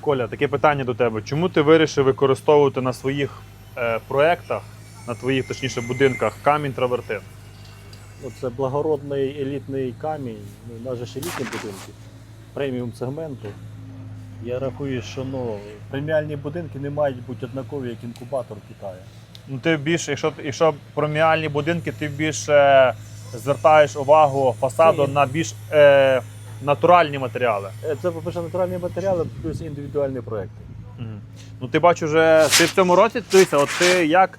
Коля, таке питання до тебе. Чому ти вирішив використовувати на своїх е, проектах, на твоїх, точніше, будинках камінь травертин? Ну, Це благородний елітний камінь, ну, навіть ж елітні будинки, преміум сегменту. Я рахую, що ну, преміальні будинки не мають бути однакові, як інкубатор Китаю. Ну, ти більше, якщо, якщо преміальні будинки, ти більше звертаєш увагу фасаду Це- на більш е, натуральні матеріали. Е, Це, по-перше, натуральні матеріали, плюс індивідуальні проекти. Мгм. Ну, ти бачу, вже ти в цьому році дивися, от ти як,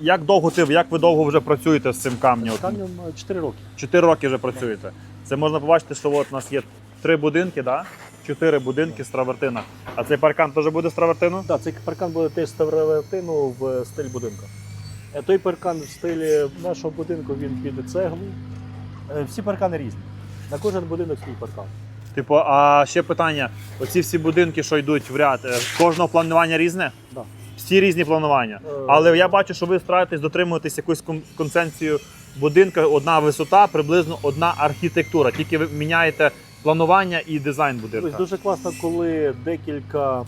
як довго ти, як ви довго вже працюєте з цим камнем? От Камнем 4 роки. Чотири роки вже працюєте. Це можна побачити, що от у нас є три будинки, да? чотири будинки з травертина. А цей паркан теж буде з травертину? Так, цей паркан буде теж з травертину в стиль будинку. Е, Той паркан в стилі нашого будинку він під цеглу. Е, Всі паркани різні. На кожен будинок свій паркан. Типу, а ще питання: оці всі будинки, що йдуть в ряд, е, кожного планування різне? Да. Всі різні планування. Е, Але я бачу, що ви стараєтесь дотримуватись якусь кон- концепцію будинка, одна висота, приблизно одна архітектура. Тільки ви міняєте планування і дизайн будинка. дуже класно, коли декілька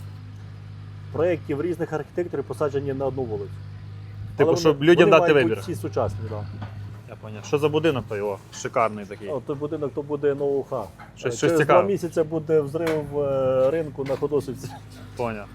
проєктів різних архітекторів посаджені на одну вулицю. Типу, щоб людям дати вибір. Всі сучасні, так. Поняв. Що за будинок то його? Шикарний такий. О, Той будинок то буде ноу-хау. Щось- Е, щось Через цікаве. два місяці буде взрив е, ринку на Ходосівці. Поняв.